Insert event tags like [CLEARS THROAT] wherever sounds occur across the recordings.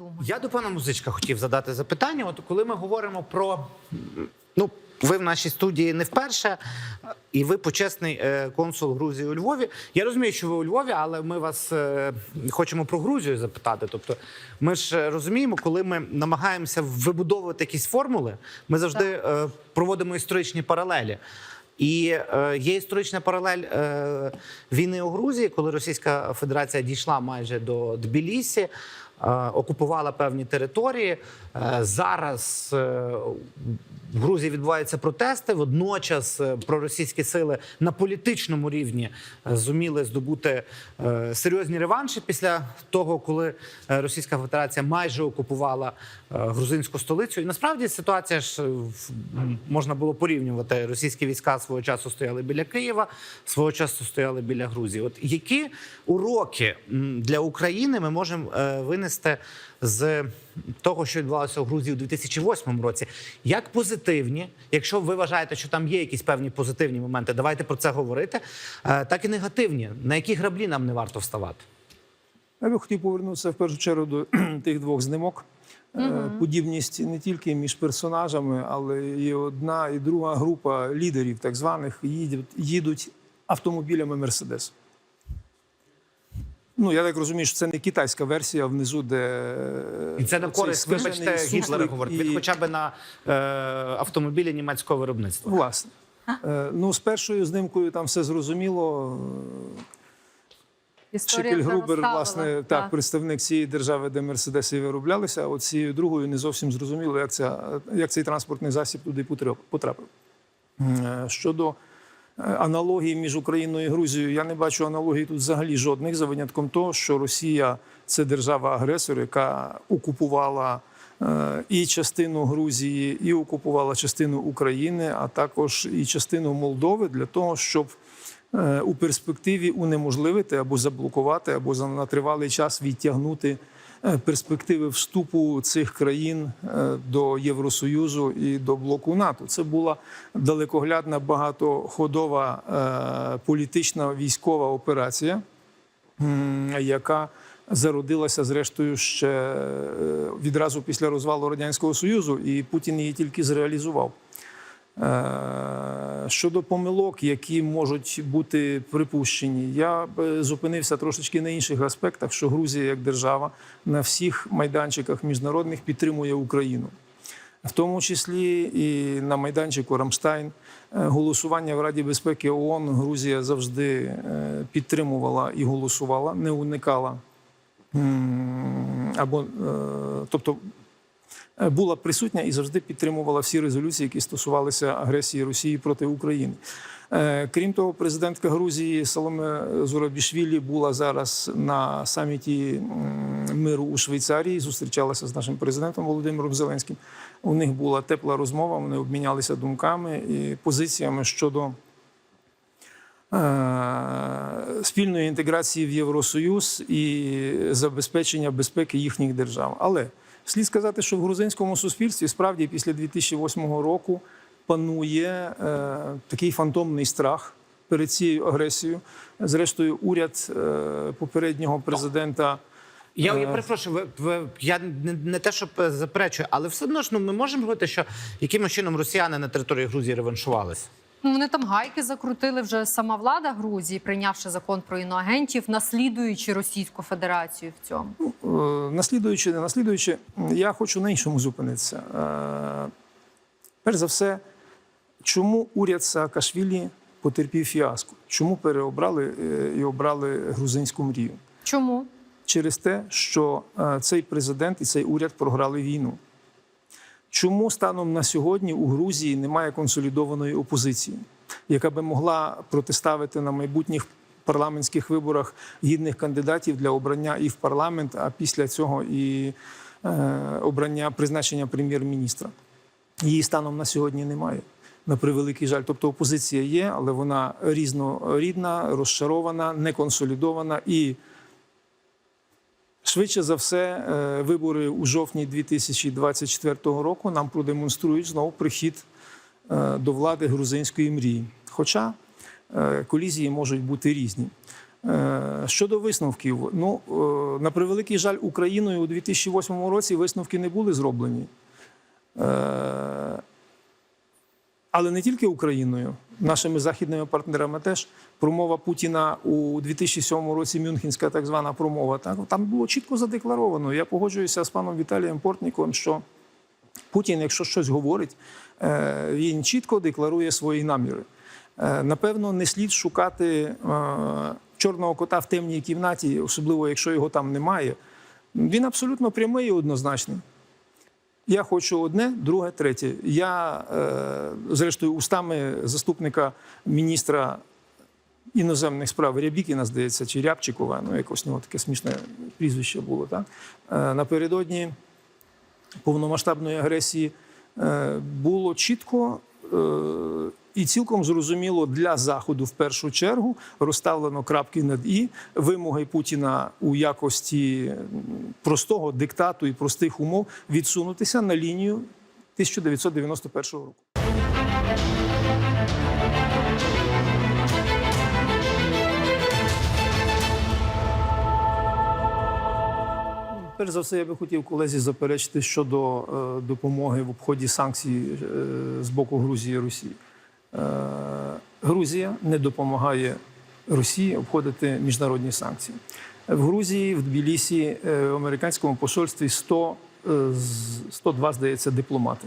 думаю. Я до пана музичка хотів задати запитання. От коли ми говоримо про ну. Ви в нашій студії не вперше, і ви почесний е, консул Грузії у Львові. Я розумію, що ви у Львові, але ми вас е, хочемо про Грузію запитати. Тобто, ми ж е, розуміємо, коли ми намагаємося вибудовувати якісь формули, ми завжди е, проводимо історичні паралелі. І є історична паралель війни у Грузії, коли Російська Федерація дійшла майже до Тбілісі, окупувала певні території. Е, зараз е, в Грузії відбуваються протести. Водночас е, проросійські сили на політичному рівні е, зуміли здобути е, серйозні реванші після того, коли е, Російська Федерація майже окупувала е, грузинську столицю. І насправді ситуація ж е, можна було порівнювати. Російські війська свого часу стояли біля Києва, свого часу стояли біля Грузії. От які уроки для України ми можемо е, винести з того, що відбувалося у Грузії у 2008 році, як позитивні, якщо ви вважаєте, що там є якісь певні позитивні моменти, давайте про це говорити, е, так і негативні, на які граблі нам не варто вставати. Я би хотів повернутися в першу чергу до [CLEARS THROAT] тих двох знимок. Е, Подібність не тільки між персонажами, але і одна і друга група лідерів, так званих, їдуть, їдуть автомобілями Мерседес. Ну, я так розумію, що це не китайська версія внизу, де І це на користь, вибачте, Гітлера говорить. і- Він хоча б на е, автомобілі німецького виробництва. Власне. Е, Ну, з першою знимкою там все зрозуміло. Історія Шепель Грубер, власне, так, представник цієї держави, де Мерседеси вироблялися. А от цією другою не зовсім зрозуміло, як, ця, як цей транспортний засіб туди потрапив. Е, Щодо е, аналогії між Україною і Грузією, я не бачу аналогії тут взагалі жодних, за винятком того, що Росія це держава-агресор, яка окупувала е, і частину Грузії, і окупувала частину України, а також і частину Молдови для того, щоб е, у перспективі унеможливити або заблокувати, або на тривалий час відтягнути е, перспективи вступу цих країн е, до Євросоюзу і до блоку НАТО. Це була далекоглядна багатоходова е, політична військова операція, яка зародилася зрештою ще е, відразу після розвалу радянського союзу, і Путін її тільки зреалізував. Е, Щодо помилок, які можуть бути припущені, я б зупинився трошечки на інших аспектах, що Грузія як держава на всіх майданчиках міжнародних підтримує Україну. В тому числі і на майданчику Рамштайн Е, голосування в Раді безпеки ООН Грузія завжди е, підтримувала і голосувала, не уникала або, е, тобто е, була присутня і завжди підтримувала всі резолюції, які стосувалися агресії Росії проти України. Е, Крім того, президентка Грузії Соломе Зурабішвілі була зараз на саміті миру у Швейцарії. Зустрічалася з нашим президентом Володимиром Зеленським. У них була тепла розмова. Вони обмінялися думками і позиціями щодо е, спільної інтеграції в Євросоюз і забезпечення безпеки їхніх держав. Але слід сказати, що в грузинському суспільстві справді після 2008 року панує е, такий фантомний страх перед цією агресією. Зрештою, уряд е, попереднього президента. Я, я Е. перепрошую, ви, ви, я не, не те, щоб е, заперечую, але все одно ж ну, ми можемо говорити, що якимось чином росіяни на території Грузії реваншувалися. Ну, Вони там гайки закрутили вже сама влада Грузії, прийнявши закон про іноагентів, наслідуючи Російську Федерацію в цьому. Е, Наслідуючи, не наслідуючи, я хочу на іншому зупинитися. Е, Перш за все, чому уряд Саакашвілі потерпів фіаско? Чому переобрали е, і обрали грузинську мрію? Чому? Через те, що цей президент і цей уряд програли війну. Чому станом на сьогодні у Грузії немає консолідованої опозиції, яка би могла протиставити на майбутніх парламентських виборах гідних кандидатів для обрання і в парламент, а після цього і е, обрання призначення прем'єр-міністра? Її станом на сьогодні немає. На превеликий жаль. Тобто опозиція є, але вона різнорідна, розчарована, неконсолідована і Швидше за все, е, вибори у жовтні 2024 року нам продемонструють знову прихід е, до влади грузинської мрії. Хоча е, колізії можуть бути різні. Щодо висновків, ну на превеликий жаль, Україною у 2008 році висновки не були зроблені. Але не тільки Україною, нашими західними партнерами теж промова Путіна у 2007 році, Мюнхенська так звана промова. Так там було чітко задекларовано. Я погоджуюся з паном Віталієм Портніковим, що Путін, якщо щось говорить, е, він чітко декларує свої наміри. Е, Напевно, не слід шукати е, чорного кота в темній кімнаті, особливо якщо його там немає. Він абсолютно прямий і однозначний. Я хочу одне, друге, третє. Я, е, зрештою, устами заступника міністра іноземних справ Рябікіна, здається, чи Рябчикова, ну якось нього таке смішне прізвище було. Так? Е, напередодні повномасштабної агресії е, було чітко і цілком зрозуміло для Заходу в першу чергу розставлено крапки над і вимоги Путіна у якості простого диктату і простих умов відсунутися на лінію 1991 року. Перш за все, я би хотів колезі заперечити щодо е, допомоги в обході санкцій е, з боку Грузії і Росії. Е, Грузія не допомагає Росії обходити міжнародні санкції. В Грузії, в Тбілісі, е, в американському посольстві 100, е, 102, здається, дипломати.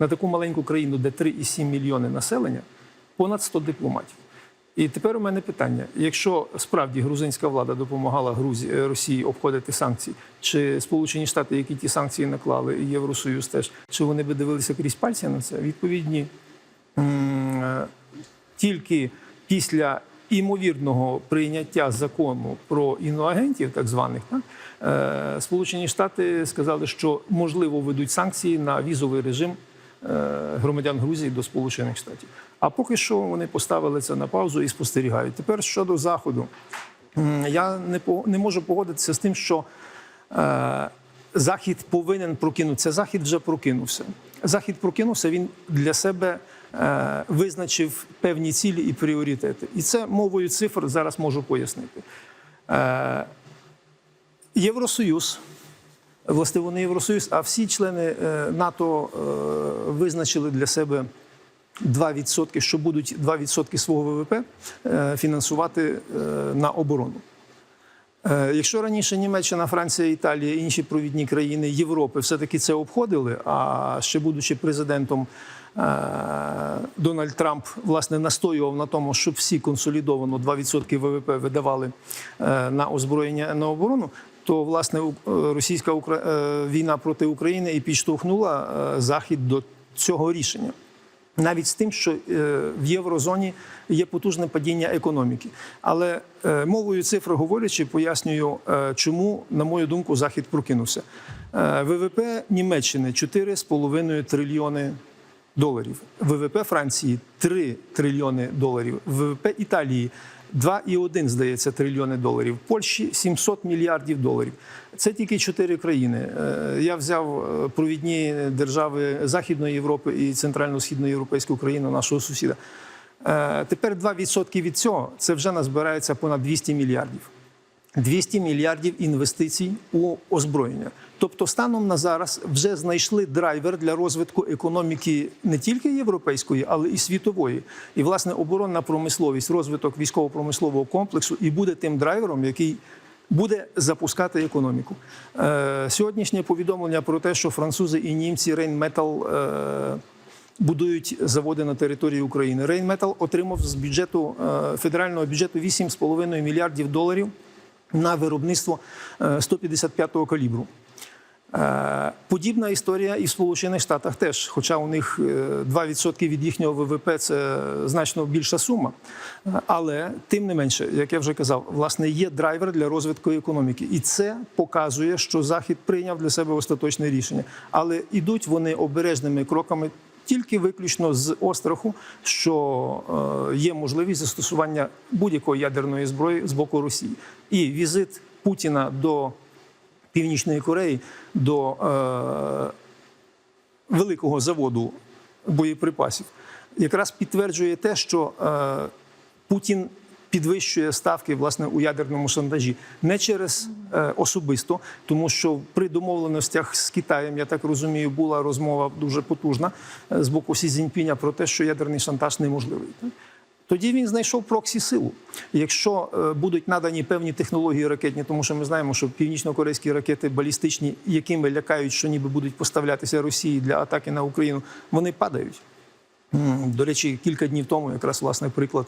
На таку маленьку країну, де 3,7 мільйони населення, понад 100 дипломатів. І тепер у мене питання: якщо справді грузинська влада допомагала Грузії е, Росії обходити санкції, чи Сполучені Штати, які ті санкції наклали, і Євросоюз теж, чи вони би дивилися крізь пальці на це? Відповідні м, е, тільки після імовірного прийняття закону про іноагентів, так званих, так, е, Сполучені Штати сказали, що можливо ведуть санкції на візовий режим е, громадян Грузії до Сполучених Штатів. А поки що вони поставили це на паузу і спостерігають. Тепер щодо заходу, я не по- не можу погодитися з тим, що е, Захід повинен прокинутися. Захід вже прокинувся. Захід прокинувся. Він для себе е, визначив певні цілі і пріоритети. І це мовою цифр зараз можу пояснити. Е, Євросоюз, властиво не Євросоюз, а всі члени е, НАТО е, визначили для себе 2%, що будуть 2% свого ВВП е, фінансувати е, на оборону. Е, Якщо раніше Німеччина, Франція, Італія інші провідні країни Європи все-таки це обходили, а ще будучи президентом, е, Дональд Трамп власне настоював на тому, щоб всі консолідовано 2% ВВП видавали е, на озброєння на оборону. То власне е, російська е, війна проти України і підштовхнула е, Захід до цього рішення навіть з тим, що е, в єврозоні є потужне падіння економіки. Але е, мовою цифр говорячи, пояснюю, е, чому, на мою думку, захід прокинувся. Е, ВВП Німеччини 4,5 трильйони доларів. ВВП Франції 3 трильйони доларів. ВВП Італії 2,1, здається, трильйони доларів. Польщі 700 мільярдів доларів. Це тільки чотири країни. Е, Я взяв е, провідні держави Західної Європи і Центрально-Східноєвропейську країну нашого сусіда. Е, Тепер 2% від цього це вже назбирається понад 200 мільярдів. 200 мільярдів інвестицій у озброєння. Тобто, станом на зараз вже знайшли драйвер для розвитку економіки не тільки європейської, але і світової. І власне оборонна промисловість, розвиток військово-промислового комплексу і буде тим драйвером, який буде запускати економіку. Е, сьогоднішнє повідомлення про те, що французи і німці Рейнметал е, будують заводи на території України. Рейнметал отримав з бюджету е, федерального бюджету 8,5 мільярдів доларів на виробництво е, 155-го калібру. Е, Подібна історія і в Сполучених Штатах теж, хоча у них е, 2% від їхнього ВВП це значно більша сума. Е, Але тим не менше, як я вже казав, власне є драйвер для розвитку економіки, і це показує, що Захід прийняв для себе остаточне рішення. Але ідуть вони обережними кроками. Тільки виключно з остраху, що е, є можливість застосування будь-якої ядерної зброї з боку Росії, і візит Путіна до Північної Кореї до е, великого заводу боєприпасів якраз підтверджує те, що е, Путін підвищує ставки власне у ядерному шантажі не через е, особисто, тому що при домовленостях з Китаєм, я так розумію, була розмова дуже потужна е, з боку Сі Цзіньпіня про те, що ядерний шантаж неможливий. Тоді він знайшов проксі силу. Якщо е, будуть надані певні технології ракетні, тому що ми знаємо, що північно-корейські ракети балістичні, якими лякають, що ніби будуть поставлятися Росії для атаки на Україну, вони падають. До речі, кілька днів тому, якраз власне приклад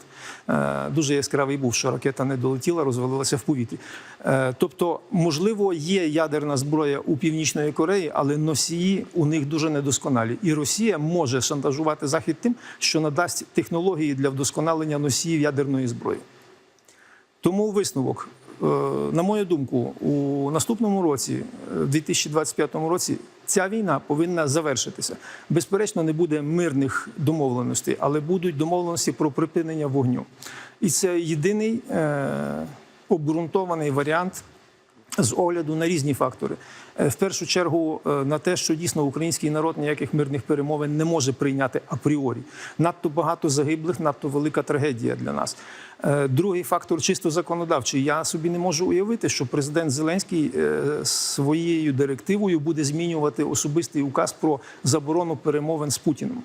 е, дуже яскравий був, що ракета не долетіла, розвалилася в повітрі. Е, Тобто, можливо, є ядерна зброя у північної Кореї, але носії у них дуже недосконалі. І Росія може шантажувати Захід тим, що надасть технології для вдосконалення носіїв ядерної зброї. Тому висновок, на мою думку, у наступному році, е, в 2025 році, ця війна повинна завершитися. Безперечно, не буде мирних домовленостей, але будуть домовленості про припинення вогню. І це єдиний е, обґрунтований варіант з огляду на різні фактори. Е, В першу чергу е, на те, що дійсно український народ ніяких мирних перемовин не може прийняти апріорі. Надто багато загиблих, надто велика трагедія для нас. Е, Другий фактор чисто законодавчий. Я собі не можу уявити, що президент Зеленський своєю директивою буде змінювати особистий указ про заборону перемовин з Путіним.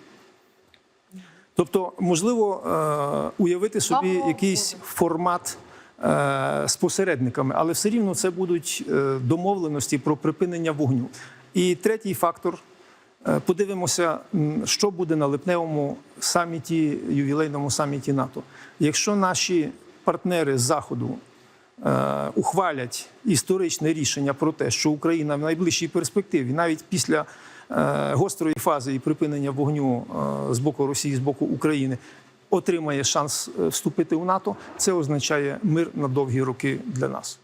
Тобто, можливо, уявити собі якийсь формат з посередниками, але все рівно це будуть е, домовленості про припинення вогню. І третій фактор. е, Подивимося, що буде на липневому саміті, ювілейному саміті НАТО. Якщо наші партнери з Заходу е, ухвалять історичне рішення про те, що Україна в найближчій перспективі, навіть після е, гострої фази і припинення вогню е, з боку Росії, з боку України, отримає шанс е, вступити у НАТО, це означає мир на довгі роки для нас.